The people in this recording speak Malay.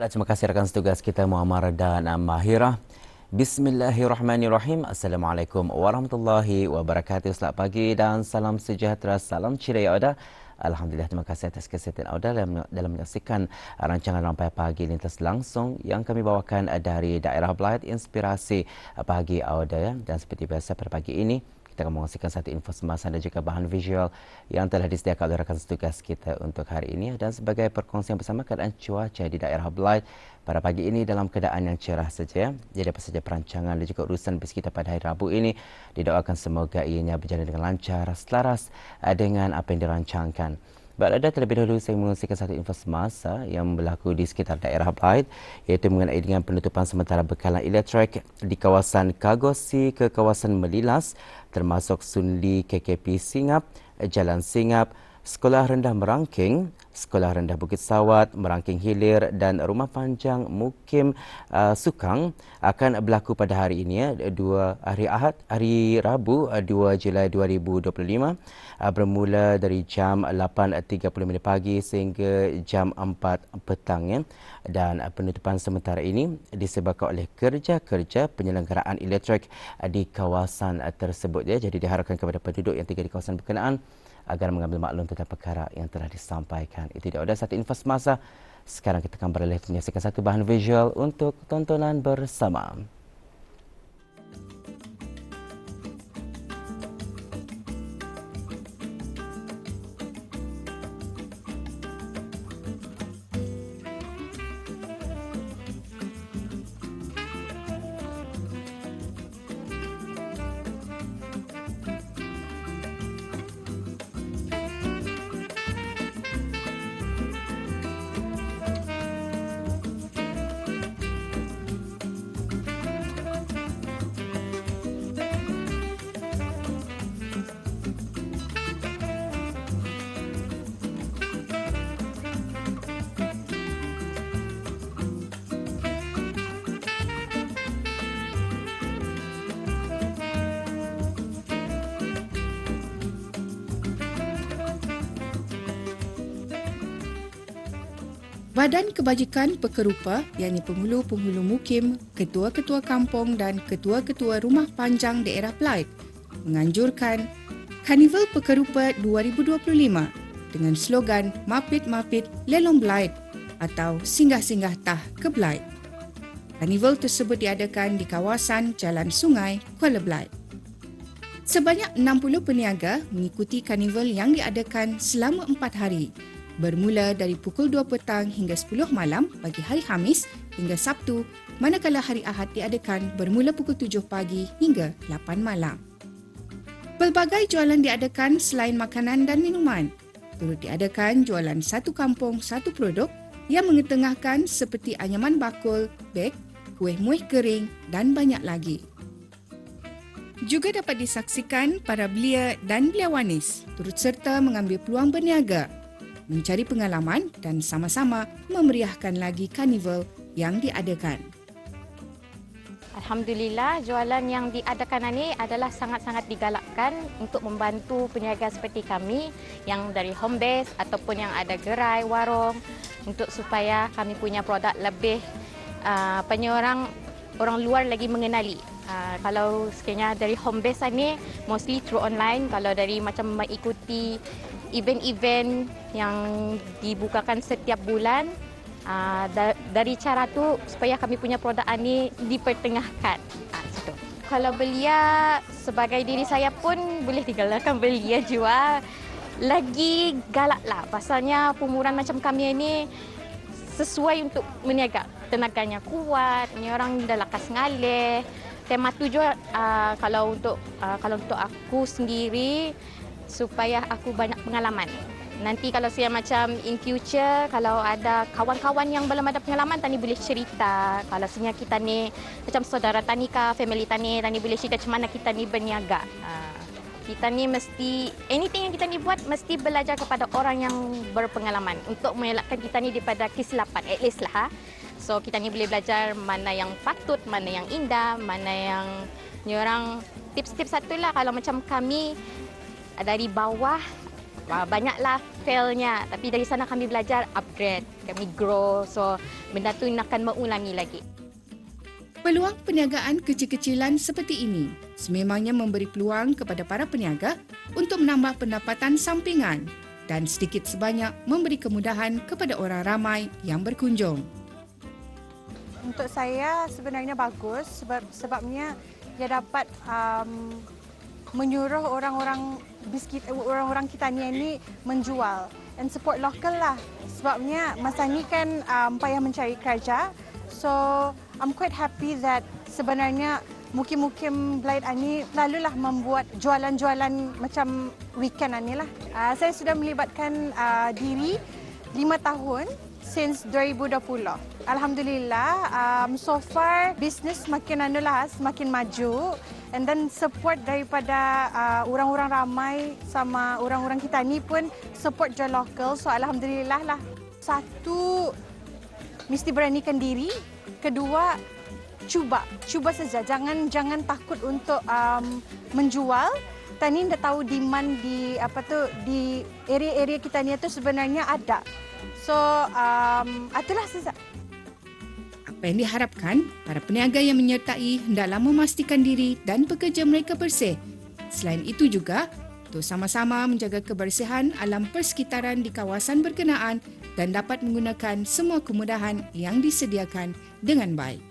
Terima kasih rakan setugas kita Muammar dan Mahira. Bismillahirrahmanirrahim. Assalamualaikum warahmatullahi wabarakatuh. Selamat pagi dan salam sejahtera. Salam ceria Oda. Alhamdulillah terima kasih atas kesihatan Oda dalam, dalam menyaksikan rancangan Rampai Pagi Lintas Langsung yang kami bawakan dari daerah Blythe Inspirasi Pagi. Ya. Dan seperti biasa pada pagi ini kita akan mengaksikan satu info semasa dan juga bahan visual yang telah disediakan oleh rakan setugas kita untuk hari ini dan sebagai perkongsian bersama keadaan cuaca di daerah Blythe pada pagi ini dalam keadaan yang cerah saja. Jadi apa saja perancangan dan juga urusan bis kita pada hari Rabu ini didoakan semoga ianya berjalan dengan lancar, selaras dengan apa yang dirancangkan. Baik, terlebih dahulu saya mengungsikan satu info semasa yang berlaku di sekitar daerah Blythe iaitu mengenai dengan penutupan sementara bekalan elektrik di kawasan Kagosi ke kawasan Melilas termasuk Sunli KKP Singap, Jalan Singap, Sekolah Rendah Merangking, Sekolah Rendah Bukit Sawat, Merangking Hilir dan Rumah Panjang Mukim uh, Sukang akan berlaku pada hari ini ya, dua hari Ahad, hari Rabu 2 uh, Julai 2025 uh, bermula dari jam 8.30 pagi sehingga jam 4 petang ya. Dan uh, penutupan sementara ini disebabkan oleh kerja-kerja penyelenggaraan elektrik uh, di kawasan uh, tersebut ya. Jadi diharapkan kepada penduduk yang tinggal di kawasan berkenaan agar mengambil maklum tentang perkara yang telah disampaikan. Itu dia ada satu info semasa. Sekarang kita akan beralih menyaksikan satu bahan visual untuk tontonan bersama. Badan Kebajikan Pekerupa yakni penghulu-penghulu mukim, ketua-ketua kampung dan ketua-ketua rumah panjang daerah Blythe menganjurkan Karnival Pekerupa 2025 dengan slogan Mapit-Mapit Lelong Blythe atau Singgah-Singgah Tah ke Blythe. Karnival tersebut diadakan di kawasan Jalan Sungai, Kuala Blythe. Sebanyak 60 peniaga mengikuti karnival yang diadakan selama 4 hari bermula dari pukul 2 petang hingga 10 malam bagi hari Hamis hingga Sabtu, manakala hari Ahad diadakan bermula pukul 7 pagi hingga 8 malam. Pelbagai jualan diadakan selain makanan dan minuman. Turut diadakan jualan satu kampung satu produk yang mengetengahkan seperti anyaman bakul, beg, kuih muih kering dan banyak lagi. Juga dapat disaksikan para belia dan belia wanis turut serta mengambil peluang berniaga mencari pengalaman dan sama-sama memeriahkan lagi karnival yang diadakan. Alhamdulillah, jualan yang diadakan ini adalah sangat-sangat digalakkan untuk membantu peniaga seperti kami yang dari home base ataupun yang ada gerai, warung untuk supaya kami punya produk lebih uh, orang orang luar lagi mengenali. Uh, kalau sekiranya dari home base ini mostly through online, kalau dari macam mengikuti event-event yang dibukakan setiap bulan uh, da- dari cara tu supaya kami punya produk ini dipertengahkan. Uh, situ. Kalau belia sebagai diri saya pun boleh digalakkan belia jual lagi galak lah pasalnya pemuran macam kami ini sesuai untuk meniaga tenaganya kuat ni orang dah lakas ngalih tema tujuh uh, kalau untuk uh, kalau untuk aku sendiri supaya aku banyak pengalaman. Nanti kalau saya macam in future, kalau ada kawan-kawan yang belum ada pengalaman, Tani boleh cerita. Kalau sebenarnya kita ni macam saudara Tani ke, family Tani, Tani boleh cerita macam mana kita ni berniaga. Ah, kita ni mesti, anything yang kita ni buat, mesti belajar kepada orang yang berpengalaman untuk mengelakkan kita ni daripada kesilapan, at least lah. Ha. So kita ni boleh belajar mana yang patut, mana yang indah, mana yang ni orang tips-tips satu lah kalau macam kami dari bawah Ah, Banyaklah failnya tapi dari sana kami belajar upgrade, kami grow. So benda tu akan mengulangi lagi. Peluang perniagaan kecil-kecilan seperti ini sememangnya memberi peluang kepada para peniaga untuk menambah pendapatan sampingan dan sedikit sebanyak memberi kemudahan kepada orang ramai yang berkunjung. Untuk saya sebenarnya bagus sebab sebabnya ia dapat um, menyuruh orang-orang biskit orang-orang kita ni ini menjual and support local lah sebabnya masa ni kan um, payah mencari kerja so I'm quite happy that sebenarnya mukim-mukim Blight ini selalulah membuat jualan-jualan macam weekend ini lah. Uh, saya sudah melibatkan uh, diri lima tahun since 2020. Alhamdulillah, um, so far business makin anu lah, semakin maju and then support daripada uh, orang-orang ramai sama orang-orang kita ni pun support jual lokal. So alhamdulillah lah. Satu mesti beranikan diri. Kedua cuba, cuba saja. Jangan jangan takut untuk um, menjual. Tani dah tahu demand di apa tu di area-area kita ni tu sebenarnya ada. So um, itulah saja. Yang diharapkan, para peniaga yang menyertai hendaklah memastikan diri dan pekerja mereka bersih. Selain itu juga, untuk sama-sama menjaga kebersihan alam persekitaran di kawasan berkenaan dan dapat menggunakan semua kemudahan yang disediakan dengan baik.